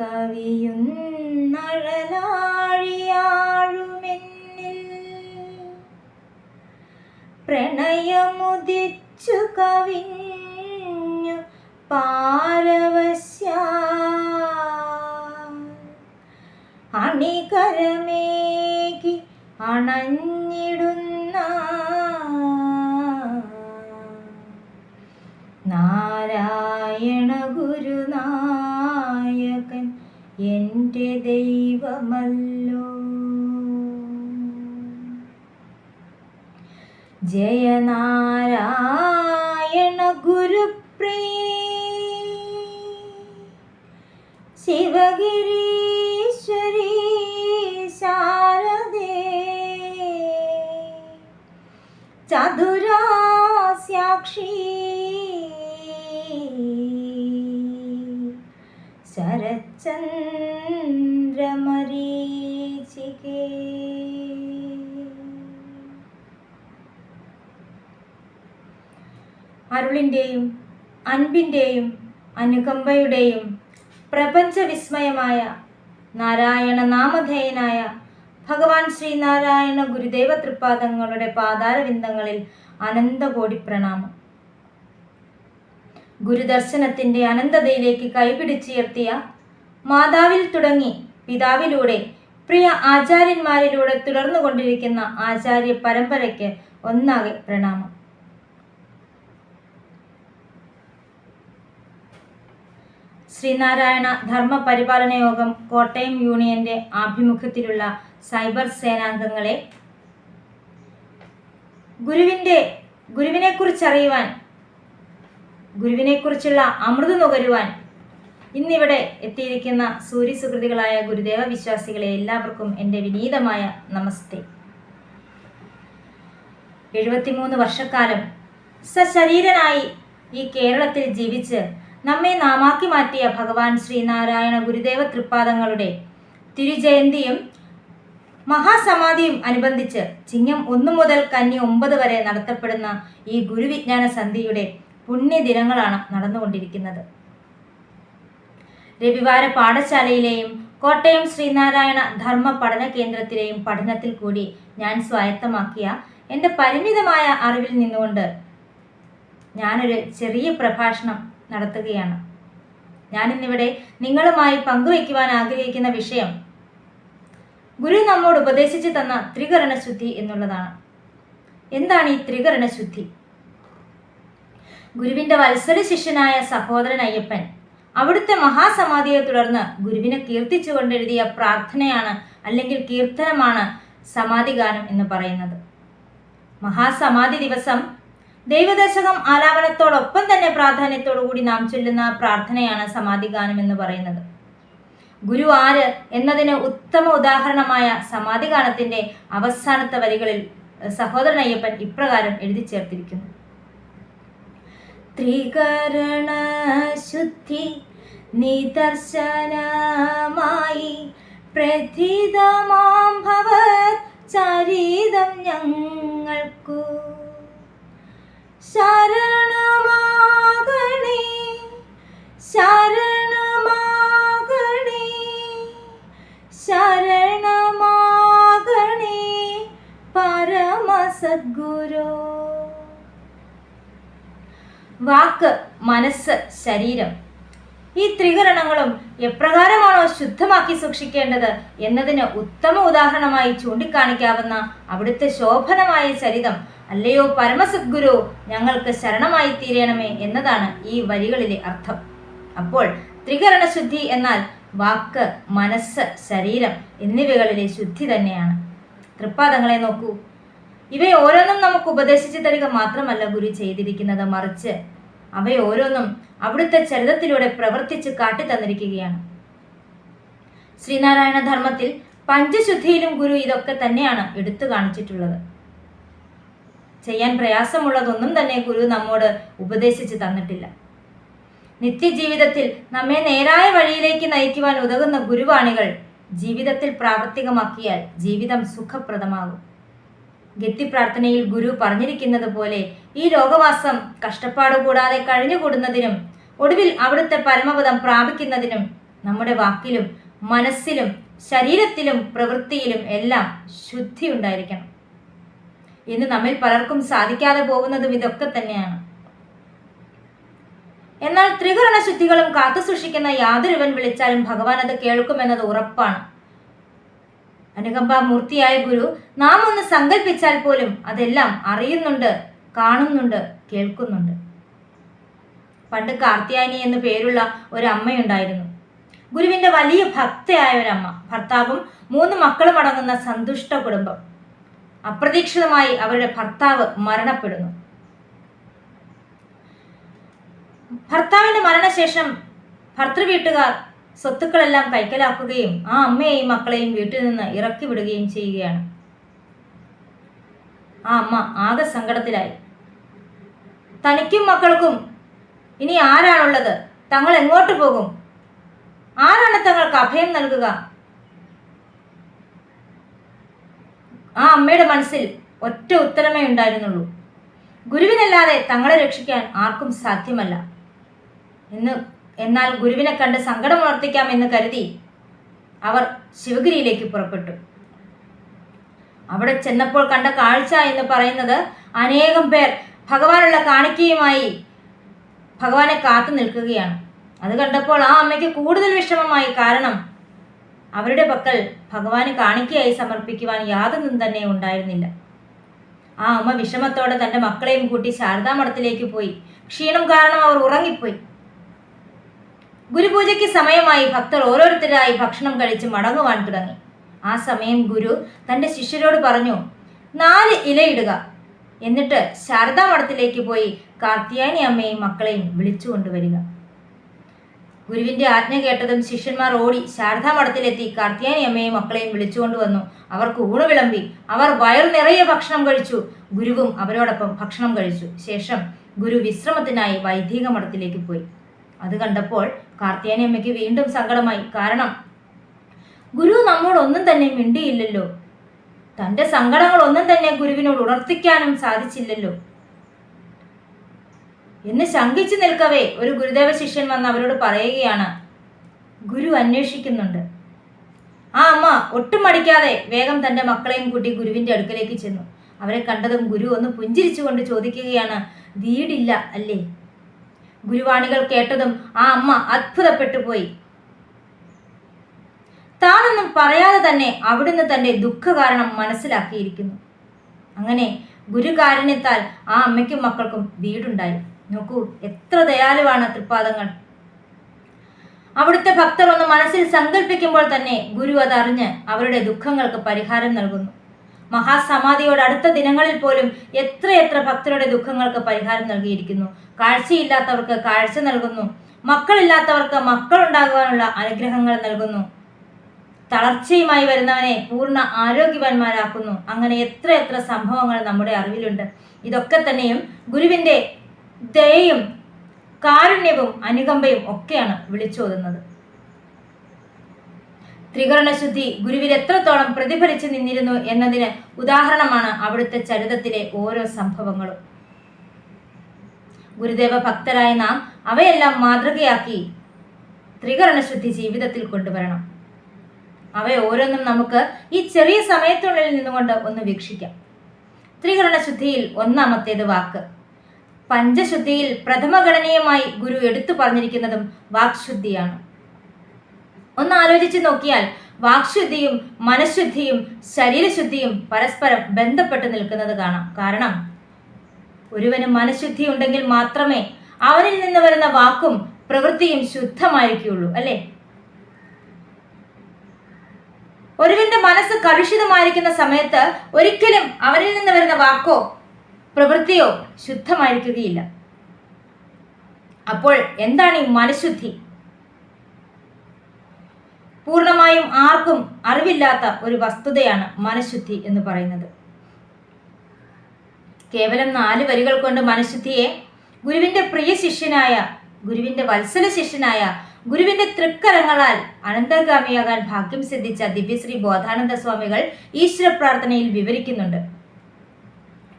അണകവിയുന്നഴലാഴിയാഴുമെന്നിൽ പ്രണയമുദിച്ചു കവിഞ്ഞു പാരവശ്യ അണികരമേകി അണഞ്ഞിടുന്ന നാരായണ എന്റെ ദൈവമല്ലോ. ജയനാരായണ ഗുരുപ്രീ ശിവഗിരീശ്വരി ശാരദേ. ചതുരാസ്യാക്ഷി ശരചന്ദ്രമരീചികേ അരുളിന്റെയും അൻപിന്റെയും അനുകമ്പയുടെയും പ്രപഞ്ചവിസ്മയമായ നാരായണ നാമധേയനായ ഭഗവാൻ ശ്രീനാരായണ ഗുരുദേവ തൃപ്പാദങ്ങളുടെ പാതാരവിന്ദങ്ങളിൽ അനന്തകോടി പ്രണാമം. ഗുരുദർശനത്തിന്റെ അനന്തതയിലേക്ക് കൈപിടിച്ചുയർത്തിയ മാതാവിൽ തുടങ്ങി പിതാവിലൂടെ പ്രിയ ആചാര്യന്മാരിലൂടെ തുടർന്നുകൊണ്ടിരിക്കുന്ന ആചാര്യ പരമ്പരയ്ക്ക് ഒന്നാകെ പ്രണാമം. ശ്രീനാരായണ ധർമ്മ പരിപാലന യോഗം കോട്ടയം യൂണിയന്റെ ആഭിമുഖ്യത്തിലുള്ള സൈബർ സേനാംഗങ്ങളെ ഗുരുവിന്റെ ഗുരുവിനെക്കുറിച്ച് അറിയുവാൻ ഗുരുവിനെക്കുറിച്ചുള്ള അമൃത് നുകരുവാൻ ഇന്നിവിടെ എത്തിയിരിക്കുന്ന സൂര്യസുഹൃതികളായ ഗുരുദേവ വിശ്വാസികളെ എല്ലാവർക്കും എന്റെ വിനീതമായ നമസ്തേ. എഴുപത്തിമൂന്ന് വർഷക്കാലം സശരീരനായി ഈ കേരളത്തിൽ ജീവിച്ച് നമ്മെ നാമാക്കി മാറ്റിയ ഭഗവാൻ ശ്രീനാരായണ ഗുരുദേവ തൃപ്പാദങ്ങളുടെ തിരുജയന്തിയും മഹാസമാധിയും അനുബന്ധിച്ച് ചിങ്ങം ഒന്നു മുതൽ കന്നി ഒമ്പത് വരെ നടത്തപ്പെടുന്ന ഈ ഗുരുവിജ്ഞാന സന്ധിയുടെ പുണ്യദിനങ്ങളാണ് നടന്നുകൊണ്ടിരിക്കുന്നത്. രവിവാര പാഠശാലയിലെയും കോട്ടയം ശ്രീനാരായണ ധർമ്മ പഠന കേന്ദ്രത്തിലെയും പഠനത്തിൽ കൂടി ഞാൻ സ്വായത്തമാക്കിയ എന്റെ പരിമിതമായ അറിവിൽ നിന്നുകൊണ്ട് ഞാനൊരു ചെറിയ പ്രഭാഷണം നടത്തുകയാണ്. ഞാനിന്നിവിടെ നിങ്ങളുമായി പങ്കുവയ്ക്കുവാൻ ആഗ്രഹിക്കുന്ന വിഷയം ഗുരു നമ്മോട് ഉപദേശിച്ചു തന്ന ത്രികരണശുദ്ധി എന്നുള്ളതാണ്. എന്താണ് ഈ ത്രികരണശുദ്ധി ഗുരുവിന്റെ വത്സര ശിഷ്യനായ സഹോദരൻ അയ്യപ്പൻ അവിടുത്തെ മഹാസമാധിയെ തുടർന്ന് ഗുരുവിനെ കീർത്തിച്ചുകൊണ്ട് എഴുതിയ പ്രാർത്ഥനയാണ് അല്ലെങ്കിൽ കീർത്തനമാണ് സമാധിഗാനം എന്ന് പറയുന്നത്. മഹാസമാധി ദിവസം ദൈവദശകം ആലാപനത്തോടൊപ്പം തന്നെ പ്രാധാന്യത്തോടുകൂടി നാം ചൊല്ലുന്ന പ്രാർത്ഥനയാണ് സമാധിഗാനം എന്ന് പറയുന്നത്. ഗുരു ആര് എന്നതിന് ഉത്തമ ഉദാഹരണമായ സമാധിഗാനത്തിന്റെ അവസാനത്തെ വരികളിൽ സഹോദരൻ അയ്യപ്പൻ ഇപ്രകാരം എഴുതി ചേർത്തിരിക്കുന്നു. ത്രികരണ ശുദ്ധി നിദർശനമായി പ്രഥിതമാം ഭവത് ചരിതം ഞങ്ങൾക്കു. ശരണമാകണേ ശരണമാകണേ ശരണമാകണേ പരമസദ്ഗുരു. വാക്ക് മനസ്സ് ശരീരം. ഈ ത്രികരണങ്ങളും എപ്രകാരമാണോ ശുദ്ധമാക്കി സൂക്ഷിക്കേണ്ടത് എന്നതിന് ഉത്തമ ഉദാഹരണമായി ചൂണ്ടിക്കാണിക്കാവുന്ന അവിടുത്തെ ശോഭനമായ ചരിതം അല്ലയോ പരമസദ്ഗുരു ഞങ്ങൾക്ക് ശരണമായി തീരണമേ എന്നതാണ് ഈ വരികളിലെ അർത്ഥം. അപ്പോൾ ത്രികരണ ശുദ്ധി എന്നാൽ വാക്ക് മനസ്സ് ശരീരം എന്നിവകളിലെ ശുദ്ധി തന്നെയാണ്. തൃപ്പാദങ്ങളെ നോക്കൂ. ഇവയോരോന്നും നമുക്ക് ഉപദേശിച്ചു തരിക മാത്രമല്ല ഗുരു ചെയ്തിരിക്കുന്നത്. മറിച്ച് അവയോരോന്നും അവിടുത്തെ ചരിതത്തിലൂടെ പ്രവർത്തിച്ച് കാട്ടിത്തന്നിരിക്കുകയാണ് ശ്രീനാരായണ ധർമ്മത്തിൽ പഞ്ചശുദ്ധിയിലും ഗുരു ഇതൊക്കെ തന്നെയാണ് എടുത്തു കാണിച്ചിട്ടുള്ളത്. ചെയ്യാൻ പ്രയാസമുള്ളതൊന്നും തന്നെ ഗുരു നമ്മോട് ഉപദേശിച്ച് തന്നിട്ടില്ല. നിത്യജീവിതത്തിൽ നമ്മെ നേരായ വഴിയിലേക്ക് നയിക്കുവാൻ ഉതകുന്ന ഗുരുവാണികൾ ജീവിതത്തിൽ പ്രാവർത്തികമാക്കിയാൽ ജീവിതം സുഖപ്രദമാകും. ഗത്തി പ്രാർത്ഥനയിൽ ഗുരു പറഞ്ഞിരിക്കുന്നത് പോലെ ഈ രോഗവാസം കഷ്ടപ്പാട് കൂടാതെ കഴിഞ്ഞുകൂടുന്നതിനും ഒടുവിൽ അവിടുത്തെ പരമപദം പ്രാപിക്കുന്നതിനും നമ്മുടെ വാക്കിലും മനസ്സിലും ശരീരത്തിലും പ്രവൃത്തിയിലും എല്ലാം ശുദ്ധി ഉണ്ടായിരിക്കണം ഇന്ന് നമ്മിൽ പലർക്കും സാധിക്കാതെ പോകുന്നതും ഇതൊക്കെ തന്നെയാണ്. എന്നാൽ ത്രികരണ ശുദ്ധികളും കാത്തു സൂക്ഷിക്കുന്ന യാതൊരുവൻ വിളിച്ചാലും ഭഗവാൻ അത് കേൾക്കുമെന്നത് ഉറപ്പാണ്. അനുകമ്പാമൂർത്തിയായ ഗുരു നാം ഒന്ന് സങ്കല്പിച്ചാൽ പോലും അതെല്ലാം അറിയുന്നുണ്ട്. കാണുന്നുണ്ട് കേൾക്കുന്നുണ്ട്. പണ്ട് കാർത്തിയാനി എന്ന് പേരുള്ള ഒരമ്മയുണ്ടായിരുന്നു. ഗുരുവിന്റെ വലിയ ഭക്തയായ ഒരമ്മ. ഭർത്താവും മൂന്ന് മക്കളും അടങ്ങുന്ന സന്തുഷ്ട കുടുംബം. അപ്രതീക്ഷിതമായി അവരുടെ ഭർത്താവ് മരണപ്പെടുന്നു. ഭർത്താവിന്റെ മരണശേഷം ഭർത്തൃ വീട്ടുകാർ സ്വത്തുക്കളെല്ലാം കൈക്കലാക്കുകയും ആ അമ്മയെയും മക്കളെയും വീട്ടിൽ നിന്ന് ഇറക്കി വിടുകയും ചെയ്യുകയാണ്. ആ അമ്മ ആകെ സങ്കടത്തിലായി. തനിക്കും മക്കൾക്കും ഇനി ആരാണുള്ളത്? തങ്ങൾ എങ്ങോട്ട് പോകും? ആരാണ് തങ്ങൾക്ക് അഭയം നൽകുക? ആ അമ്മയുടെ മനസ്സിൽ ഒറ്റ ഉത്തരമേ ഉണ്ടായിരുന്നുള്ളൂ. ഗുരുവിനല്ലാതെ തങ്ങളെ രക്ഷിക്കാൻ ആർക്കും സാധ്യമല്ല. എന്ന് എന്നാൽ ഗുരുവിനെ കണ്ട് എന്ന് കരുതി അവർ ശിവഗിരിയിലേക്ക് പുറപ്പെട്ടു. അവിടെ ചെന്നപ്പോൾ കണ്ട കാഴ്ച എന്ന് പറയുന്നത് അനേകം പേർ ഭഗവാനുള്ള കാണിക്കയുമായി ഭഗവാനെ കാത്തു നിൽക്കുകയാണ്. അത് കണ്ടപ്പോൾ ആ അമ്മയ്ക്ക് കൂടുതൽ വിഷമമായി. കാരണം അവരുടെ പക്കൽ ഭഗവാന് കാണിക്കയായി സമർപ്പിക്കുവാൻ യാതൊന്നും തന്നെ ഉണ്ടായിരുന്നില്ല. ആ അമ്മ വിഷമത്തോടെ തന്റെ മക്കളെയും കൂട്ടി ശാരദാമഠത്തിലേക്ക് പോയി. ക്ഷീണം കാരണം അവർ ഉറങ്ങിപ്പോയി. ഗുരുപൂജയ്ക്ക് സമയമായി ഭക്തർ ഓരോരുത്തരായി ഭക്ഷണം കഴിച്ച് മടങ്ങുവാൻ തുടങ്ങി. ആ സമയം ഗുരു തന്റെ ശിഷ്യരോട് പറഞ്ഞു നാല് ഇലയിടുക എന്നിട്ട് ശാരദാ മഠത്തിലേക്ക് പോയി കാർത്തിയാനി അമ്മയും മക്കളെയും വിളിച്ചു കൊണ്ടുവരിക. ഗുരുവിന്റെ ആജ്ഞ കേട്ടതും ശിഷ്യന്മാർ ഓടി ശാരദാ മഠത്തിലെത്തി കാർത്തിയാനി അമ്മയും മക്കളെയും വിളിച്ചുകൊണ്ടുവന്നു അവർക്ക് ഊണ് വിളമ്പി അവർ വയറു നിറയെ ഭക്ഷണം കഴിച്ചു. ഗുരുവും അവരോടൊപ്പം ഭക്ഷണം കഴിച്ചു. ശേഷം ഗുരു വിശ്രമത്തിനായി വൈദിക മഠത്തിലേക്ക് പോയി. അത് കണ്ടപ്പോൾ കാർത്തിയാനി അമ്മയ്ക്ക് വീണ്ടും സങ്കടമായി. കാരണം ഗുരു നമ്മോടൊന്നും തന്നെ മിണ്ടിയില്ലല്ലോ. തന്റെ സങ്കടങ്ങൾ ഒന്നും തന്നെ ഗുരുവിനോട് ഉണർത്തിക്കാനും സാധിച്ചില്ലല്ലോ. എന്ന് ശങ്കിച്ചു നിൽക്കവേ ഒരു ഗുരുദേവ ശിഷ്യൻ വന്ന് അവരോട് പറയുകയാണ്. ഗുരു അന്വേഷിക്കുന്നുണ്ട്. ആ അമ്മ ഒട്ടും മടിക്കാതെ വേഗം തന്റെ മക്കളെയും കൂട്ടി ഗുരുവിന്റെ അടുക്കലേക്ക് ചെന്നു. അവരെ കണ്ടതും ഗുരു ഒന്ന് പുഞ്ചിരിച്ചുകൊണ്ട് ചോദിക്കുകയാണ് വീടില്ല അല്ലേ? ഗുരുവാണികൾ കേട്ടതും ആ അമ്മ അത്ഭുതപ്പെട്ടു പോയി. താനൊന്നും പറയാതെ തന്നെ അവിടുന്ന് തന്റെ ദുഃഖകാരണം മനസ്സിലാക്കിയിരിക്കുന്നു. അങ്ങനെ ഗുരുകാരുണ്യത്താൽ ആ അമ്മയ്ക്കും മക്കൾക്കും വീടുണ്ടായി. നോക്കൂ എത്ര ദയാലുവാണ് തൃപ്പാദങ്ങൾ. അവിടുത്തെ ഭക്തർ ഒന്ന് മനസ്സിൽ സങ്കല്പിക്കുമ്പോൾ തന്നെ ഗുരു അതറിഞ്ഞ് അവരുടെ ദുഃഖങ്ങൾക്ക് പരിഹാരം നൽകുന്നു. മഹാസമാധിയോട് അടുത്ത ദിനങ്ങളിൽ പോലും എത്രയെത്ര ഭക്തരുടെ ദുഃഖങ്ങൾക്ക് പരിഹാരം നൽകിയിരിക്കുന്നു. കാഴ്ചയില്ലാത്തവർക്ക് കാഴ്ച നൽകുന്നു. മക്കളില്ലാത്തവർക്ക് മക്കൾ ഉണ്ടാകുവാനുള്ള അനുഗ്രഹങ്ങൾ നൽകുന്നു. തളർച്ചയുമായി വരുന്നവനെ പൂർണ ആരോഗ്യവാന്മാരാക്കുന്നു. അങ്ങനെ എത്ര എത്ര സംഭവങ്ങൾ നമ്മുടെ അറിവിലുണ്ട്. ഇതൊക്കെ തന്നെയും ഗുരുവിന്റെ ദയയും കാരുണ്യവും അനുകമ്പയും ഒക്കെയാണ് വിളിച്ചോതുന്നത്. ത്രികരണശുദ്ധി ഗുരുവിൽ എത്രത്തോളം പ്രതിഫലിച്ചു നിന്നിരുന്നു എന്നതിന് ഉദാഹരണമാണ് അവിടുത്തെ ചരിതത്തിലെ ഓരോ സംഭവങ്ങളും. ഗുരുദേവ ഭക്തരായ നാം അവയെല്ലാം മാതൃകയാക്കി ത്രികരണശുദ്ധി ജീവിതത്തിൽ കൊണ്ടുവരണം. അവ ഓരോന്നും നമുക്ക് ഈ ചെറിയ സമയത്തുള്ളിൽ നിന്നുകൊണ്ട് ഒന്ന് വീക്ഷിക്കാം. ത്രികരണ ശുദ്ധിയിൽ ഒന്നാമത്തേത് വാക്ക്. പഞ്ചശുദ്ധിയിൽ പ്രഥമഘടനയുമായി ഗുരു എടുത്തു പറഞ്ഞിരിക്കുന്നതും വാക്ശുദ്ധിയാണ്. ഒന്ന് ആലോചിച്ച് നോക്കിയാൽ വാക്ശുദ്ധിയും മനഃശുദ്ധിയും ശരീരശുദ്ധിയും പരസ്പരം ബന്ധപ്പെട്ട് നിൽക്കുന്നത് കാണാം. കാരണം ഒരുവന് മനഃശുദ്ധി ഉണ്ടെങ്കിൽ മാത്രമേ അവനിൽ നിന്ന് വരുന്ന വാക്കും പ്രവൃത്തിയും ശുദ്ധമായിരിക്കുള്ളൂ അല്ലേ? ഒരുവന്റെ മനസ്സ് കലുഷിതമായിരിക്കുന്ന സമയത്ത് ഒരിക്കലും അവരിൽ നിന്ന് വരുന്ന വാക്കോ പ്രവൃത്തിയോ ശുദ്ധമായിരിക്കുകയില്ല. അപ്പോൾ എന്താണ് ഈ മനഃശുദ്ധി? പൂർണമായ ആർക്കും അറിവില്ലാത്ത ഒരു വസ്തുതയാണ് മനഃശുദ്ധി എന്ന് പറയുന്നത്. കേവലം നാല് വരികൾ കൊണ്ട് മനഃശുദ്ധിയെ ഗുരുവിന്റെ പ്രിയ ശിഷ്യനായ ഗുരുവിന്റെ വത്സല ശിഷ്യനായ ഗുരുവിന്റെ തൃക്കരങ്ങളാൽ അനന്തഗാമിയാകാൻ ഭാഗ്യം സിദ്ധിച്ച ദിവ്യശ്രീ ബോധാനന്ദ സ്വാമികൾ ഈശ്വര പ്രാർത്ഥനയിൽ വിവരിക്കുന്നുണ്ട്.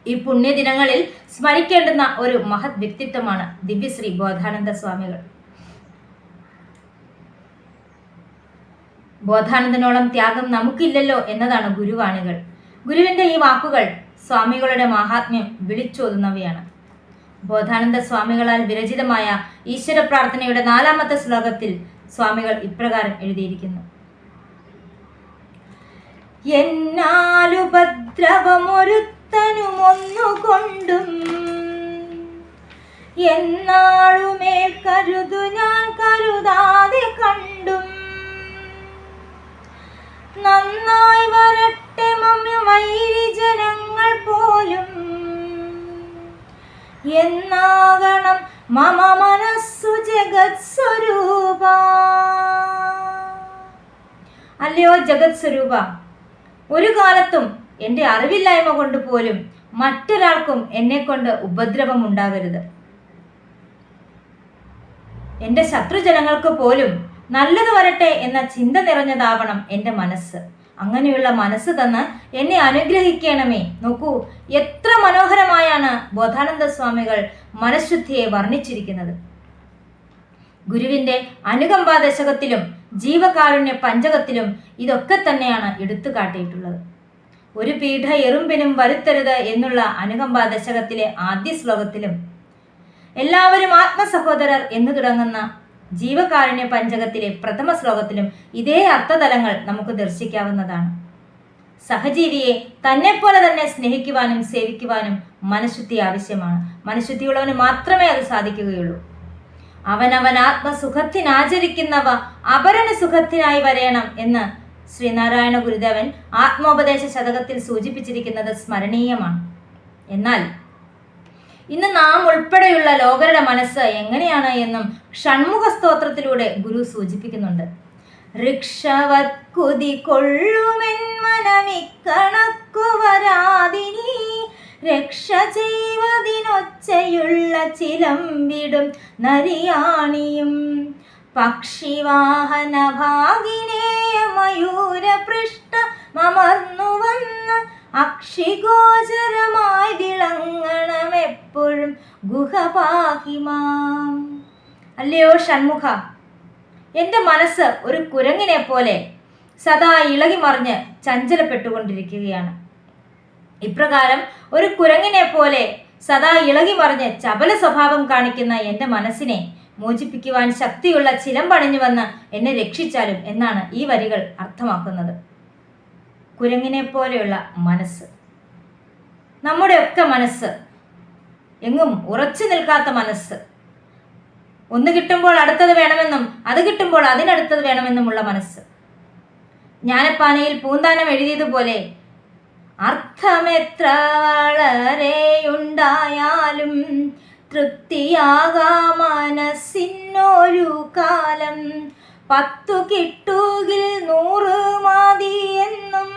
ഈ പുണ്യദിനങ്ങളിൽ സ്മരിക്കേണ്ടുന്ന ഒരു മഹത് വ്യക്തിത്വമാണ് ദിവ്യശ്രീ ബോധാനന്ദ സ്വാമികൾ. ബോധാനന്ദനോളം ത്യാഗം നമുക്കില്ലല്ലോ എന്നതാണ് ഗുരുവാണികൾ. ഗുരുവിന്റെ ഈ വാക്കുകൾ സ്വാമികളുടെ മഹാത്മ്യം വിളിച്ചോതുന്നവയാണ്. ബോധാനന്ദ സ്വാമികളാൽ വിരചിതമായ ഈശ്വര പ്രാർത്ഥനയുടെ നാലാമത്തെ ശ്ലോകത്തിൽ സ്വാമികൾ ഇപ്രകാരം എഴുതിയിരിക്കുന്നു. എന്നാലുപദ്രവമൊരുത്തനുമൊന്നുകൊണ്ടും എന്നാളുമേൽ കരുതു ഞാൻ കരുതാതെ കണ്ടും. നന്നായി വരട്ടെ മമ്മി വൈരി ജനങ്ങൾ പോലും എന്നാകണം മമ മനസ്സു ജഗത് സ്വരൂപ അല്ലയോ ജഗത് സ്വരൂപ ഒരു കാലത്തും എന്റെ അറിവില്ലായ്മ കൊണ്ട് പോലും മറ്റൊരാൾക്കും എന്നെ കൊണ്ട് ഉപദ്രവം ഉണ്ടാകരുത്. എന്റെ ശത്രുജനങ്ങൾക്ക് പോലും നല്ലത് വരട്ടെ എന്ന ചിന്ത നിറഞ്ഞതാവണം എന്റെ മനസ്സ്. അങ്ങനെയുള്ള മനസ്സ് തന്ന് എന്നെ അനുഗ്രഹിക്കണമേ. നോക്കൂ എത്ര മനോഹരമായാണ് ബോധാനന്ദ സ്വാമികൾ മനഃശുദ്ധിയെ വർണിച്ചിരിക്കുന്നത്. ഗുരുവിന്റെ അനുകമ്പാ ദശകത്തിലും ജീവകാരുണ്യ പഞ്ചകത്തിലും ഇതൊക്കെ തന്നെയാണ് എടുത്തു കാട്ടിയിട്ടുള്ളത്. ഒരു പീഠ എറുമ്പിനും വരുത്തരുത് എന്നുള്ള അനുകമ്പാ ദശകത്തിലെ ആദ്യ ശ്ലോകത്തിലും എല്ലാവരും ആത്മസഹോദരർ എന്ന് തുടങ്ങുന്ന ജീവകാരുണ്യ പഞ്ചകത്തിലെ പ്രഥമ ശ്ലോകത്തിലും ഇതേ അർത്ഥതലങ്ങൾ നമുക്ക് ദർശിക്കാവുന്നതാണ്. സഹജീവിയെ തന്നെപ്പോലെ തന്നെ സ്നേഹിക്കുവാനും സേവിക്കുവാനും മനഃശുദ്ധി ആവശ്യമാണ്. മനഃശുദ്ധിയുള്ളവന് മാത്രമേ അത് സാധിക്കുകയുള്ളൂ. അവനവൻ ആത്മസുഖത്തിനാചരിക്കുന്നവ അപരന് സുഖത്തിനായി വരയണം എന്ന് ശ്രീനാരായണ ഗുരുദേവൻ ആത്മോപദേശ ശതകത്തിൽ സൂചിപ്പിച്ചിരിക്കുന്നത് സ്മരണീയമാണ്. എന്നാൽ ഇന്ന് നാം ഉൾപ്പെടെയുള്ള ലോകരുടെ മനസ്സ് എങ്ങനെയാണ് എന്നും ഷൺമുഖ സ്തോത്രത്തിലൂടെ ഗുരു സൂചിപ്പിക്കുന്നുണ്ട്. ഋക്ഷവത്കുതി കൊള്ളുമെൻ മനമിക്കണക്കു വരാതിനി രക്ഷ ചെയ്വതിനൊച്ചയുള്ള ചിലമ്പിടും നരിയാണിയും. പക്ഷിവാഹന ഭാഗിനേയ മയൂര പൃഷ്ഠ മമർന്നു വന്ന് അക്ഷിഗോചരമായി വിളങ്ങണം ഗുഹപാഹിമാം അല്ലയോ ഷൺമുഖ എന്റെ മനസ്സ് ഒരു കുരങ്ങിനെ പോലെ സദാ ഇളകി മറിഞ്ഞ് ചഞ്ചലപ്പെട്ടുകൊണ്ടിരിക്കുകയാണ്. ഇപ്രകാരം ഒരു കുരങ്ങിനെ പോലെ സദാ ഇളകി മറിഞ്ഞ് ചപല സ്വഭാവം കാണിക്കുന്ന എന്റെ മനസ്സിനെ മോചിപ്പിക്കുവാൻ ശക്തിയുള്ള ചിലമ്പണിഞ്ഞു വന്ന് എന്നെ രക്ഷിച്ചാലും എന്നാണ് ഈ വരികൾ അർത്ഥമാക്കുന്നത്. കുരങ്ങിനെ പോലെയുള്ള മനസ്സ് നമ്മുടെയൊക്കെ മനസ്സ് എങ്ങും ഉറച്ചു നിൽക്കാത്ത മനസ്സ്. ഒന്ന് കിട്ടുമ്പോൾ അടുത്തത് വേണമെന്നും അത് കിട്ടുമ്പോൾ അതിനടുത്തത് വേണമെന്നുമുള്ള മനസ്സ്. ജ്ഞാനപ്പാനയിൽ പൂന്താനം എഴുതിയതുപോലെ അർത്ഥമെത്ര വളരെയുണ്ടായാലും തൃപ്തിയാകാ മനസ്സിനൊരു കാലം. പത്തു കിട്ടുകിൽ നൂറ് എന്നും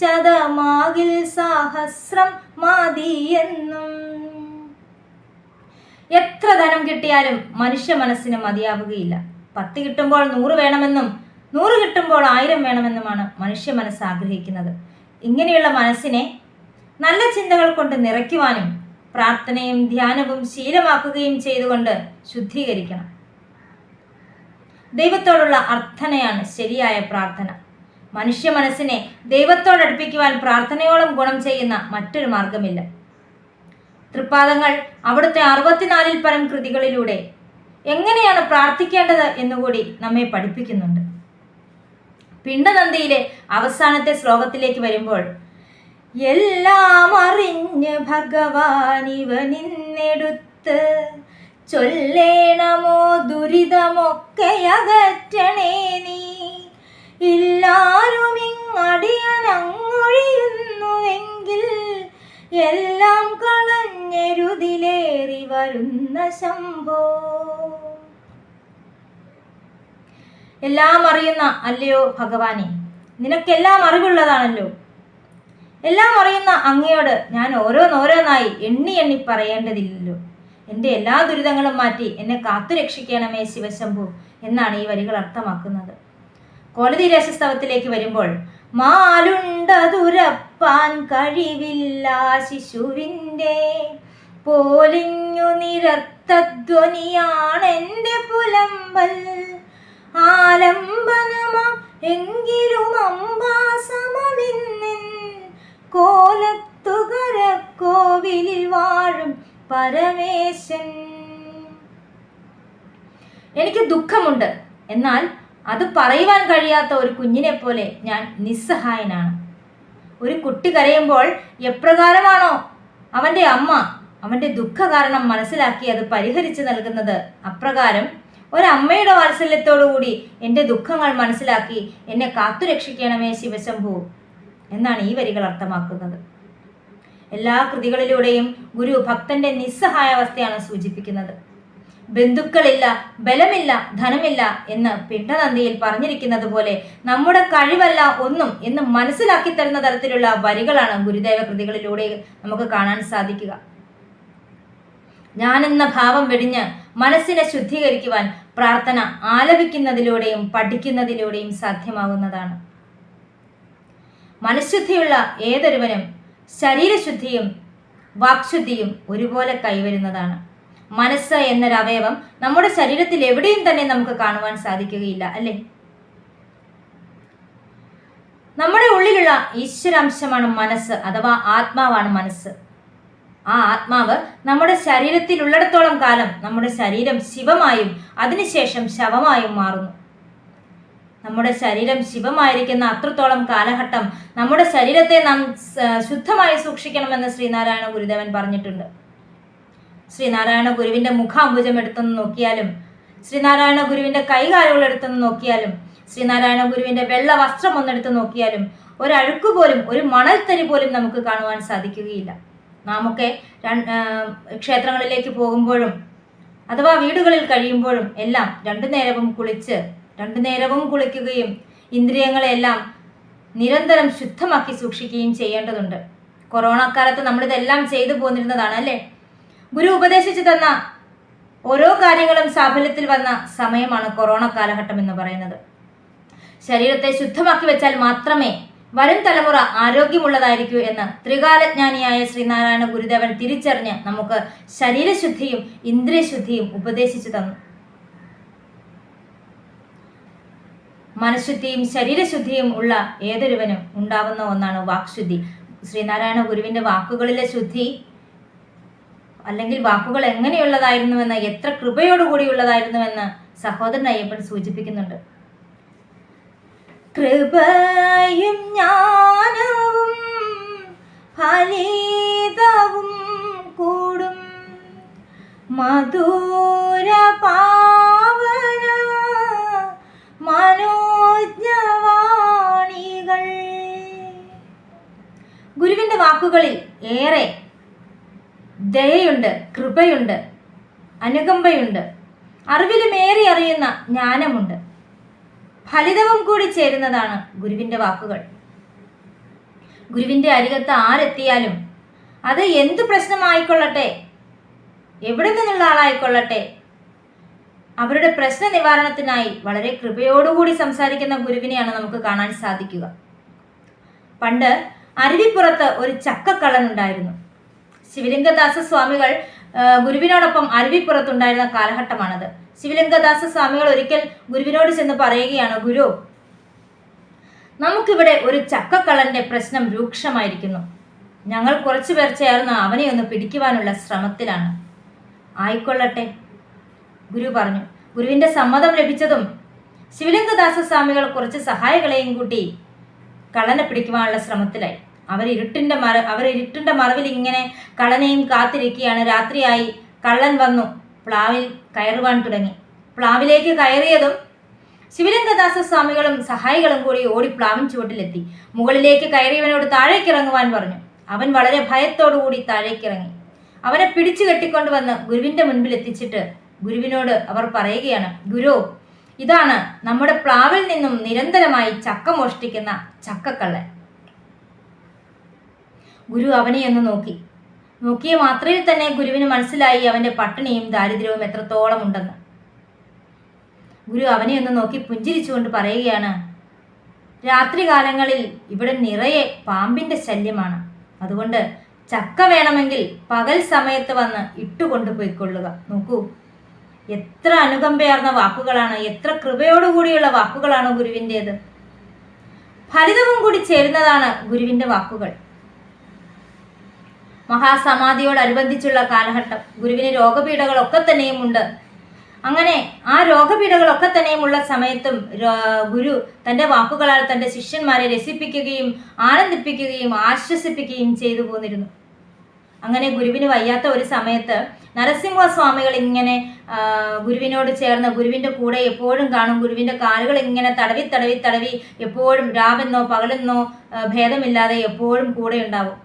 ശതമാകിൽ സഹസ്രം മതിയെന്നും എത്ര ധനം കിട്ടിയാലും മനുഷ്യ മനസ്സിന് മതിയാവുകയില്ല. പത്ത് കിട്ടുമ്പോൾ നൂറ് വേണമെന്നും നൂറ് കിട്ടുമ്പോൾ ആയിരം വേണമെന്നുമാണ് മനുഷ്യ മനസ്സ് ആഗ്രഹിക്കുന്നത്. ഇങ്ങനെയുള്ള മനസ്സിനെ നല്ല ചിന്തകൾ കൊണ്ട് നിറയ്ക്കുവാനും പ്രാർത്ഥനയും ധ്യാനവും ശീലമാക്കുകയും ചെയ്തുകൊണ്ട് ശുദ്ധീകരിക്കണം. ദൈവത്തോടുള്ള അർത്ഥനയാണ് ശരിയായ പ്രാർത്ഥന. മനുഷ്യ മനസ്സിനെ ദൈവത്തോടടുപ്പിക്കുവാൻ പ്രാർത്ഥനയോളം ഗുണം ചെയ്യുന്ന മറ്റൊരു മാർഗമില്ല. തൃപ്പാദങ്ങൾ അവിടുത്തെ അറുപത്തിനാലിൽ പരം കൃതികളിലൂടെ എങ്ങനെയാണ് പ്രാർത്ഥിക്കേണ്ടത് എന്നുകൂടി നമ്മെ പഠിപ്പിക്കുന്നുണ്ട്. പിണ്ടനന്ദിയിലെ അവസാനത്തെ ശ്ലോകത്തിലേക്ക് വരുമ്പോൾ എല്ലാം അറിഞ്ഞ് ഭഗവാൻ ഇവ നിന്നെടുത്ത് ചൊല്ലേണമോ ദുരിതമൊക്കെ അകറ്റണേ നീ ഇല്ലാരും ഇങ്ങടിയനങ്ങൊഴിയുന്നുവെങ്കിൽ എല്ലാം കളഞ്ഞെരുതിലേറി വരുന്ന ശംഭോ. എല്ലാം അറിയുന്ന അല്ലയോ ഭഗവാനെ നിനക്കെല്ലാം അറിവുള്ളതാണല്ലോ. എല്ലാം അറിയുന്ന അങ്ങയോട് ഞാൻ ഓരോന്നോരോന്നായി എണ്ണി എണ്ണി പറയേണ്ടതില്ലല്ലോ. എന്റെ എല്ലാ ദുരിതങ്ങളും മാറ്റി എന്നെ കാത്തു കാത്തുരക്ഷിക്കണമേ ശിവശംഭു എന്നാണ് ഈ വരികൾ അർത്ഥമാക്കുന്നത്. കോലതീരാശസ്തവത്തിലേക്ക് വരുമ്പോൾ മാലുണ്ടതുരപ്പാൻ കഴിവില്ല ശിശുവിന്റെ പോലിഞ്ഞു നിരത്തധ്വനിയാണെന്റെ പുലമ്പൽ. ആലംബനമ എങ്കിലും അമ്പാസമവിന്നെൻ. കോലത്തുകര കോവിലിൽ വാഴും പരമേശൻ. എനിക്ക് ദുഃഖമുണ്ട്. എന്നാൽ അത് പറയുവാൻ കഴിയാത്ത ഒരു കുഞ്ഞിനെ പോലെ ഞാൻ നിസ്സഹായനാണ്. ഒരു കുട്ടി കരയുമ്പോൾ എപ്രകാരമാണോ അവന്റെ അമ്മ? അവന്റെ ദുഃഖ കാരണം മനസ്സിലാക്കി അത് പരിഹരിച്ചു നൽകുന്നത്. അപ്രകാരം ഒരമ്മയുടെ വാത്സല്യത്തോടുകൂടി എന്റെ ദുഃഖങ്ങൾ മനസ്സിലാക്കി എന്നെ കാത്തുരക്ഷിക്കണമേ ശിവശംഭു എന്നാണ് ഈ വരികൾ അർത്ഥമാക്കുന്നത്. എല്ലാ കൃതികളിലൂടെയും ഗുരു ഭക്തന്റെ നിസ്സഹായാവസ്ഥയാണ് സൂചിപ്പിക്കുന്നത്. ബന്ധുക്കളില്ല ബലമില്ല ധനമില്ല എന്ന് പിണ്ടനന്ദിയിൽ പറഞ്ഞിരിക്കുന്നത് പോലെ നമ്മുടെ കഴിവല്ല ഒന്നും എന്ന് മനസ്സിലാക്കി തരുന്ന തരത്തിലുള്ള വരികളാണ് ഗുരുദേവ കൃതികളിലൂടെ നമുക്ക് കാണാൻ സാധിക്കുക. ഞാനെന്ന ഭാവം വെടിഞ്ഞ് മനസ്സിനെ ശുദ്ധീകരിക്കുവാൻ പ്രാർത്ഥന ആലപിക്കുന്നതിലൂടെയും പഠിക്കുന്നതിലൂടെയും സാധ്യമാകുന്നതാണ്. മനഃശുദ്ധിയുള്ള ഏതൊരുവനും ശരീരശുദ്ധിയും വാക്ശുദ്ധിയും ഒരുപോലെ കൈവരുന്നതാണ്. മനസ്സ് എന്നൊരു അവയവം നമ്മുടെ ശരീരത്തിൽ എവിടെയും തന്നെ നമുക്ക് കാണുവാൻ സാധിക്കുകയില്ല അല്ലേ? നമ്മുടെ ഉള്ളിലുള്ള ഈശ്വരാംശമാണ് മനസ്സ് അഥവാ ആത്മാവാണ് മനസ്സ്. ആ ആത്മാവ് നമ്മുടെ ശരീരത്തിൽ ഉള്ളിടത്തോളം കാലം നമ്മുടെ ശരീരം ശിവമായും അതിനുശേഷം ശവമായും മാറുന്നു. നമ്മുടെ ശരീരം ശിവമായിരിക്കുന്ന അത്രത്തോളം കാലഘട്ടം നമ്മുടെ ശരീരത്തെ നാം ശുദ്ധമായി സൂക്ഷിക്കണമെന്ന് ശ്രീനാരായണ ഗുരുദേവൻ പറഞ്ഞിട്ടുണ്ട്. ശ്രീനാരായണ ഗുരുവിന്റെ മുഖാംബുജം എടുത്തൊന്ന് നോക്കിയാലും ശ്രീനാരായണ ഗുരുവിന്റെ കൈകാലുകൾ എടുത്തൊന്ന് നോക്കിയാലും ശ്രീനാരായണ ഗുരുവിന്റെ വെള്ള വസ്ത്രം ഒന്നെടുത്ത് നോക്കിയാലും ഒരഴുക്ക് പോലും ഒരു മണൽത്തരി പോലും നമുക്ക് കാണുവാൻ സാധിക്കുകയില്ല. നാമൊക്കെ ക്ഷേത്രങ്ങളിലേക്ക് പോകുമ്പോഴും അഥവാ വീടുകളിൽ കഴിയുമ്പോഴും എല്ലാം രണ്ടു നേരവും കുളിച്ച് രണ്ടു നേരവും കുളിക്കുകയും ഇന്ദ്രിയങ്ങളെല്ലാം നിരന്തരം ശുദ്ധമാക്കി സൂക്ഷിക്കുകയും ചെയ്യേണ്ടതുണ്ട്. കൊറോണ കാലത്ത് നമ്മളിതെല്ലാം ചെയ്തു പോന്നിരുന്നതാണ് അല്ലേ ഗുരു ഉപദേശിച്ചു തന്ന ഓരോ കാര്യങ്ങളും സാഫല്യത്തിൽ വന്ന സമയമാണ് കൊറോണ കാലഘട്ടം എന്ന് പറയുന്നത്. ശരീരത്തെ ശുദ്ധമാക്കി വെച്ചാൽ മാത്രമേ വരും തലമുറ ആരോഗ്യമുള്ളതായിരിക്കൂ എന്ന് ത്രികാലജ്ഞാനിയായ ശ്രീനാരായണ ഗുരുദേവൻ തിരിച്ചറിഞ്ഞ് നമുക്ക് ശരീരശുദ്ധിയും ഇന്ദ്രിയശുദ്ധിയും ഉപദേശിച്ചു തന്നു. മനഃശുദ്ധിയും ശരീരശുദ്ധിയും ഉള്ള ഏതൊരുവനും ഉണ്ടാവുന്ന ഒന്നാണ് വാക്ശുദ്ധി. ശ്രീനാരായണ ഗുരുവിന്റെ വാക്കുകളിലെ ശുദ്ധി അല്ലെങ്കിൽ വാക്കുകൾ എങ്ങനെയുള്ളതായിരുന്നുവെന്ന് എത്ര കൃപയോടുകൂടിയുള്ളതായിരുന്നുവെന്ന് സഹോദരൻ അയ്യപ്പൻ സൂചിപ്പിക്കുന്നുണ്ട്. കൃപയും ജ്ഞാനവും ഫലിതവും കൂടും. മധുര പാവന മനോജ്ഞവാണികൾ. ഗുരുവിന്റെ വാക്കുകളിൽ ഏറെ ദയയുണ്ട് കൃപയുണ്ട് അനുകമ്പയുണ്ട്. അറിവിലുമേറി അറിയുന്ന ജ്ഞാനമുണ്ട്. ഫലിതവും കൂടി ചേരുന്നതാണ് ഗുരുവിന്റെ വാക്കുകൾ. ഗുരുവിന്റെ അരികത്ത് ആരെത്തിയാലും അത് എന്തു പ്രശ്നമായിക്കൊള്ളട്ടെ എവിടെ നിന്നുള്ള ആളായിക്കൊള്ളട്ടെ അവരുടെ പ്രശ്ന നിവാരണത്തിനായി വളരെ കൃപയോടുകൂടി സംസാരിക്കുന്ന ഗുരുവിനെയാണ് നമുക്ക് കാണാൻ സാധിക്കുക. പണ്ട് അരുവിപ്പുറത്ത് ഒരു ചക്കക്കള്ളൻ ഉണ്ടായിരുന്നു. ശിവലിംഗദാസ സ്വാമികൾ ഗുരുവിനോടൊപ്പം അരുവിപ്പുറത്തുണ്ടായിരുന്ന കാലഘട്ടമാണത്. ശിവലിംഗദാസ സ്വാമികൾ ഒരിക്കൽ ഗുരുവിനോട് ചെന്ന് പറയുകയാണ് ഗുരു നമുക്കിവിടെ ഒരു ചക്കക്കളന്റെ പ്രശ്നം രൂക്ഷമായിരിക്കുന്നു. ഞങ്ങൾ കുറച്ചു പേർ ചേർന്ന് അവനെ ഒന്ന് പിടിക്കുവാനുള്ള ശ്രമത്തിലാണ്. ആയിക്കൊള്ളട്ടെ ഗുരു പറഞ്ഞു. ഗുരുവിന്റെ സമ്മതം ലഭിച്ചതും ശിവലിംഗദാസ സ്വാമികൾ കുറച്ച് സഹായികളെയും കൂട്ടി കള്ളനെ പിടിക്കുവാനുള്ള ശ്രമത്തിലായി. അവർ ഇരുട്ടിന്റെ മറ അവർ ഇരുട്ടിന്റെ മറവിൽ ഇങ്ങനെ കള്ളനെയും കാത്തിരിക്കുകയാണ്. രാത്രിയായി കള്ളൻ വന്നു. പ്ലാവിൽ കയറുവാൻ തുടങ്ങി. പ്ലാവിലേക്ക് കയറിയതും ശിവലിംഗദാസ സ്വാമികളും സഹായികളും കൂടി ഓടി പ്ലാവിൻ ചുവട്ടിലെത്തി. മുകളിലേക്ക് കയറിയവനോട് താഴേക്ക് ഇറങ്ങുവാൻ പറഞ്ഞു. അവൻ വളരെ ഭയത്തോടുകൂടി താഴേക്കിറങ്ങി. അവനെ പിടിച്ചു കെട്ടിക്കൊണ്ടുവന്ന് ഗുരുവിന്റെ മുൻപിൽ എത്തിച്ചിട്ട് ഗുരുവിനോട് അവർ പറയുകയാണ് ഗുരു ഇതാണ് നമ്മുടെ പ്ലാവിൽ നിന്നും നിരന്തരമായി ചക്ക മോഷ്ടിക്കുന്ന ചക്കക്കള്ളൻ. ഗുരു അവനെ ഒന്ന് നോക്കി. നോക്കിയ മാത്രയിൽ തന്നെ ഗുരുവിന് മനസ്സിലായി അവന്റെ പട്ടിണിയും ദാരിദ്ര്യവും എത്രത്തോളം ഉണ്ടെന്ന്. ഗുരു അവനെ ഒന്ന് നോക്കി പുഞ്ചിരിച്ചുകൊണ്ട് പറയുകയാണ് രാത്രികാലങ്ങളിൽ ഇവിടെ നിറയെ പാമ്പിന്റെ ശല്യമാണ്. അതുകൊണ്ട് ചക്ക വേണമെങ്കിൽ പകൽ സമയത്ത് വന്ന് ഇട്ടുകൊണ്ടുപോയിക്കൊള്ളുക നോക്കൂ എത്ര അനുകമ്പയാർന്ന വാക്കുകളാണ് എത്ര കൃപയോടുകൂടിയുള്ള വാക്കുകളാണ് ഗുരുവിന്റേത് ഫലിതവും കൂടി ചേരുന്നതാണ് ഗുരുവിന്റെ വാക്കുകൾ. മഹാസമാധിയോടനുബന്ധിച്ചുള്ള കാലഘട്ടം. ഗുരുവിന് രോഗപീഠകളൊക്കെ തന്നെയും ഉണ്ട് അങ്ങനെ ആ രോഗപീഠകളൊക്കെ തന്നെയുമുള്ള സമയത്തും ഗുരു തന്റെ വാക്കുകളാൽ തന്റെ ശിഷ്യന്മാരെ രസിപ്പിക്കുകയും ആനന്ദിപ്പിക്കുകയും ആശ്വസിപ്പിക്കുകയും ചെയ്തു പോന്നിരുന്നു. അങ്ങനെ ഗുരുവിന് വയ്യാത്ത ഒരു സമയത്ത് നരസിംഹസ്വാമികൾ ഇങ്ങനെ ഗുരുവിനോട് ചേർന്ന് ഗുരുവിന്റെ കൂടെ എപ്പോഴും കാണും. ഗുരുവിന്റെ കാലുകൾ ഇങ്ങനെ തടവി തടവി തടവി എപ്പോഴും രാവെന്നോ പകലെന്നോ ഭേദമില്ലാതെ എപ്പോഴും കൂടെ ഉണ്ടാവും.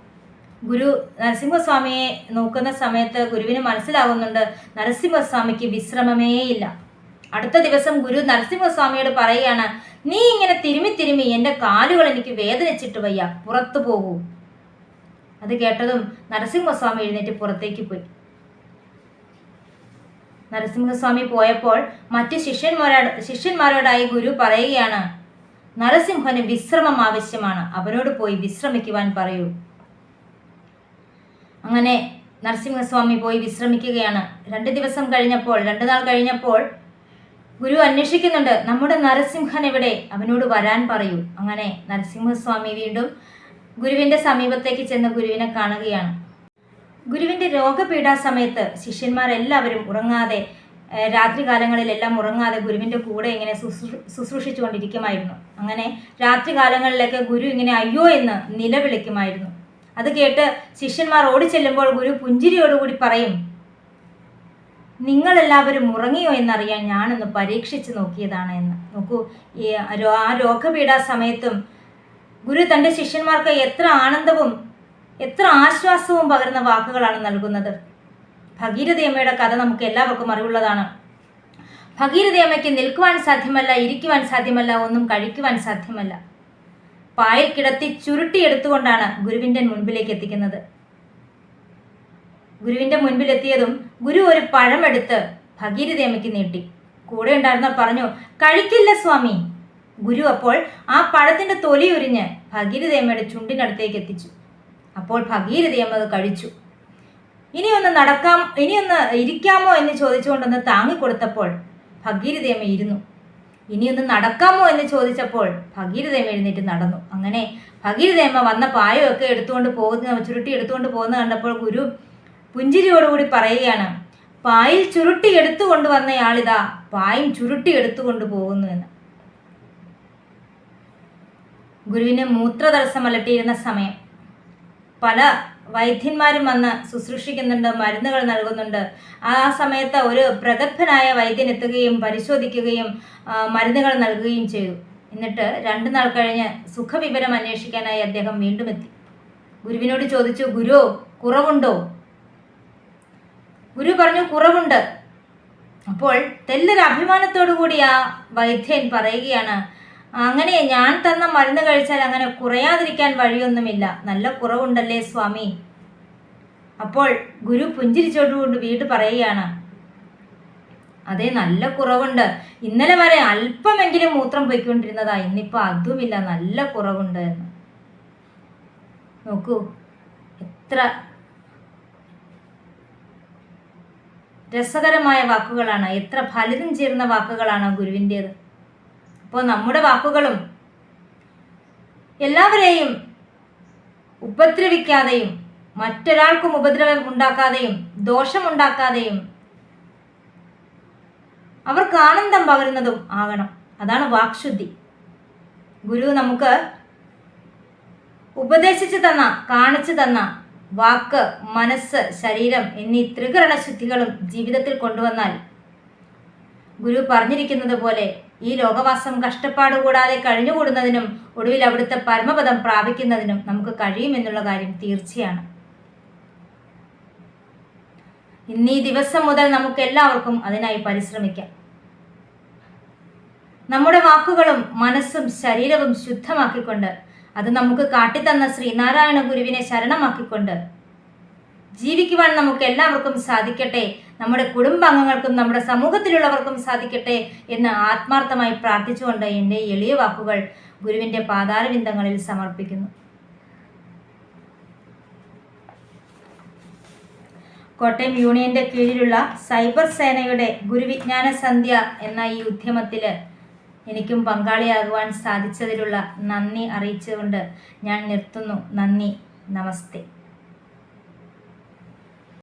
ഗുരു നരസിംഹസ്വാമിയെ നോക്കുന്ന സമയത്ത് ഗുരുവിന് മനസ്സിലാകുന്നുണ്ട് നരസിംഹസ്വാമിക്ക് വിശ്രമമേയില്ല അടുത്ത ദിവസം ഗുരു നരസിംഹസ്വാമിയോട് പറയുകയാണ് നീ ഇങ്ങനെ തിരുമി തിരുമി എന്റെ കാലുകൾ എനിക്ക് വേദനിച്ചിട്ട് വയ്യ പുറത്തു പോകൂ. അത് കേട്ടതും നരസിംഹസ്വാമി എഴുന്നേറ്റ് പുറത്തേക്ക് പോയി. നരസിംഹസ്വാമി പോയപ്പോൾ മറ്റ് ശിഷ്യന്മാരോട് ശിഷ്യന്മാരോടായി ഗുരു പറയുകയാണ് നരസിംഹന് വിശ്രമം ആവശ്യമാണ് അവനോട് പോയി വിശ്രമിക്കുവാൻ പറയൂ. അങ്ങനെ നരസിംഹസ്വാമി പോയി വിശ്രമിക്കുകയാണ്. രണ്ട് ദിവസം കഴിഞ്ഞപ്പോൾ രണ്ട് നാൾ കഴിഞ്ഞപ്പോൾ ഗുരു അന്വേഷിക്കുന്നുണ്ട് നമ്മുടെ നരസിംഹൻ എവിടെ? അവനോട് വരാൻ പറയൂ. അങ്ങനെ നരസിംഹസ്വാമി വീണ്ടും ഗുരുവിന്റെ സമീപത്തേക്ക് ചെന്ന് ഗുരുവിനെ കാണുകയാണ്. ഗുരുവിന്റെ രോഗപീഠാ സമയത്ത് ശിഷ്യന്മാരെല്ലാവരും ഉറങ്ങാതെ രാത്രികാലങ്ങളിലെല്ലാം ഉറങ്ങാതെ ഗുരുവിന്റെ കൂടെ ഇങ്ങനെ ശുശ്രൂ ശുശ്രൂഷിച്ചുകൊണ്ടിരിക്കുമായിരുന്നു. അങ്ങനെ രാത്രികാലങ്ങളിലൊക്കെ ഗുരു ഇങ്ങനെ അയ്യോ എന്ന് നിലവിളിക്കുമായിരുന്നു. അത് കേട്ട് ശിഷ്യന്മാർ ഓടിച്ചെല്ലുമ്പോൾ ഗുരു പുഞ്ചിരിയോടുകൂടി പറയും നിങ്ങളെല്ലാവരും ഉറങ്ങിയോ എന്നറിയാൻ ഞാനൊന്ന് പരീക്ഷിച്ച് നോക്കിയതാണ് എന്ന്. നോക്കൂ ഈ ആ രോഗപീഠാ സമയത്തും ഗുരു തന്റെ ശിഷ്യന്മാർക്ക് എത്ര ആനന്ദവും എത്ര ആശ്വാസവും പകരുന്ന വാക്കുകളാണ് നൽകുന്നത്. ഭഗീരഥയമ്മയുടെ കഥ നമുക്ക് എല്ലാവർക്കും അറിവുള്ളതാണ്. ഭഗീരഥയമ്മയ്ക്ക് നിൽക്കുവാൻ സാധ്യമല്ല ഇരിക്കുവാൻ സാധ്യമല്ല ഒന്നും കഴിക്കുവാൻ സാധ്യമല്ല. പായിൽ കിടത്തി ചുരുട്ടിയെടുത്തുകൊണ്ടാണ് ഗുരുവിന്റെ മുൻപിലേക്ക് എത്തിക്കുന്നത്. ഗുരുവിന്റെ മുൻപിലെത്തിയതും ഗുരു ഒരു പഴമെടുത്ത് ഭഗീരഥേമയ്ക്ക് നീട്ടി. കൂടെ ഉണ്ടായിരുന്ന പറഞ്ഞു കഴിക്കില്ല സ്വാമി. ഗുരു അപ്പോൾ ആ പഴത്തിന്റെ തൊലി ഉരിഞ്ഞ് ഭഗീരഥയമ്മയുടെ ചുണ്ടിനടുത്തേക്ക് എത്തിച്ചു. അപ്പോൾ ഭഗീരഥയമ്മ അത് കഴിച്ചു. ഇനിയൊന്ന് നടക്കാം ഇനിയൊന്ന് ഇരിക്കാമോ? എന്ന് ചോദിച്ചുകൊണ്ടൊന്ന് താങ്ങിക്കൊടുത്തപ്പോൾ ഭഗീരഥയമ്മ ഇരുന്നു. ഇനിയൊന്ന് നടക്കാമോ എന്ന് ചോദിച്ചപ്പോൾ ഭഗീരഥേമ എഴുന്നേറ്റ് നടന്നു. അങ്ങനെ ഭഗീരഥേമ വന്ന പായമൊക്കെ എടുത്തുകൊണ്ട് പോകുന്ന ചുരുട്ടി എടുത്തുകൊണ്ട് പോകുന്ന കണ്ടപ്പോൾ ഗുരു പുഞ്ചിരിയോടുകൂടി പറയുകയാണ് പായിൽ ചുരുട്ടി എടുത്തുകൊണ്ട് വന്നയാളിതാ പായും ചുരുട്ടി എടുത്തുകൊണ്ട് പോകുന്നു എന്ന്. ഗുരുവിന് മൂത്രതടസ്സം അലട്ടിയിരുന്ന സമയം. പല വൈദ്യന്മാരും വന്ന് ശുശ്രൂഷിക്കുന്നുണ്ട് മരുന്നുകൾ നൽകുന്നുണ്ട്. ആ സമയത്ത് ഒരു പ്രഗത്ഭനായ വൈദ്യൻ എത്തുകയും പരിശോധിക്കുകയും മരുന്നുകൾ നൽകുകയും ചെയ്തു. എന്നിട്ട് രണ്ടു നാൾ കഴിഞ്ഞ് സുഖവിവരം അന്വേഷിക്കാനായി അദ്ദേഹം വീണ്ടും എത്തി. ഗുരുവിനോട് ചോദിച്ചു ഗുരു കുറവുണ്ടോ? ഗുരു പറഞ്ഞു കുറവുണ്ട്. അപ്പോൾ തെല്ലൊരു അഭിമാനത്തോടു കൂടി ആ വൈദ്യൻ പറയുകയാണ് അങ്ങനെ ഞാൻ തന്ന മരുന്ന് കഴിച്ചാൽ അങ്ങനെ കുറയാതിരിക്കാൻ വഴിയൊന്നുമില്ല. നല്ല കുറവുണ്ടല്ലേ സ്വാമി? അപ്പോൾ ഗുരു പുഞ്ചിരിച്ചോടുകൊണ്ട് വീട് പറയുകയാണ്. അതെ നല്ല കുറവുണ്ട്. ഇന്നലെ വരെ അല്പമെങ്കിലും മൂത്രം പോയിക്കൊണ്ടിരുന്നതാ. ഇന്നിപ്പോൾ അതുമില്ല. നല്ല കുറവുണ്ട് എന്ന്. നോക്കൂ. എത്ര രസകരമായ വാക്കുകളാണ്. എത്ര ഫലിതം ചേർന്ന വാക്കുകളാണ് ഗുരുവിന്റേത്. അപ്പോൾ നമ്മുടെ വാക്കുകളും എല്ലാവരെയും ഉപദ്രവിക്കാതെയും മറ്റൊരാൾക്കും ഉപദ്രവം ഉണ്ടാക്കാതെയും ദോഷമുണ്ടാക്കാതെയും അവർക്ക് ആനന്ദം പകരുന്നതും ആകണം. അതാണ് വാക്ശുദ്ധി. ഗുരു നമുക്ക് ഉപദേശിച്ചു തന്ന കാണിച്ചു തന്ന വാക്ക് മനസ്സ് ശരീരം എന്നീ ത്രികരണ ശുദ്ധികളും ജീവിതത്തിൽ കൊണ്ടുവന്നാൽ ഗുരു പറഞ്ഞിരിക്കുന്നത് പോലെ ഈ ലോകവാസം കഷ്ടപ്പാട് കൂടാതെ കഴിഞ്ഞുകൂടുന്നതിനും ഒടുവിൽ അവിടുത്തെ പരമപദം പ്രാപിക്കുന്നതിനും നമുക്ക് കഴിയുമെന്നുള്ള കാര്യം തീർച്ചയാണ്. ഇന്നീ ദിവസം മുതൽ നമുക്ക് എല്ലാവർക്കും അതിനായി പരിശ്രമിക്കാം. നമ്മുടെ വാക്കുകളും മനസ്സും ശരീരവും ശുദ്ധമാക്കിക്കൊണ്ട് അത് നമുക്ക് കാട്ടിത്തന്ന ശ്രീനാരായണ ഗുരുവിനെ ശരണമാക്കിക്കൊണ്ട് ജീവിക്കുവാൻ നമുക്ക് എല്ലാവർക്കും സാധിക്കട്ടെ. നമ്മുടെ കുടുംബാംഗങ്ങൾക്കും നമ്മുടെ സമൂഹത്തിലുള്ളവർക്കും സാധിക്കട്ടെ എന്ന് ആത്മാർത്ഥമായി പ്രാർത്ഥിച്ചുകൊണ്ട് എന്റെ എളിയ വാക്കുകൾ ഗുരുവിന്റെ പാതാരവിന്ദങ്ങളിൽ സമർപ്പിക്കുന്നു. കോട്ടയം യൂണിയന്റെ കീഴിലുള്ള സൈബർ സേനയുടെ ഗുരുവിജ്ഞാന സന്ധ്യ എന്ന ഈ ഉദ്യമത്തിൽ എനിക്കും പങ്കാളിയാകുവാൻ സാധിച്ചതിലുള്ള നന്ദി അറിയിച്ചുകൊണ്ട് ഞാൻ നിർത്തുന്നു. നന്ദി. നമസ്തേ.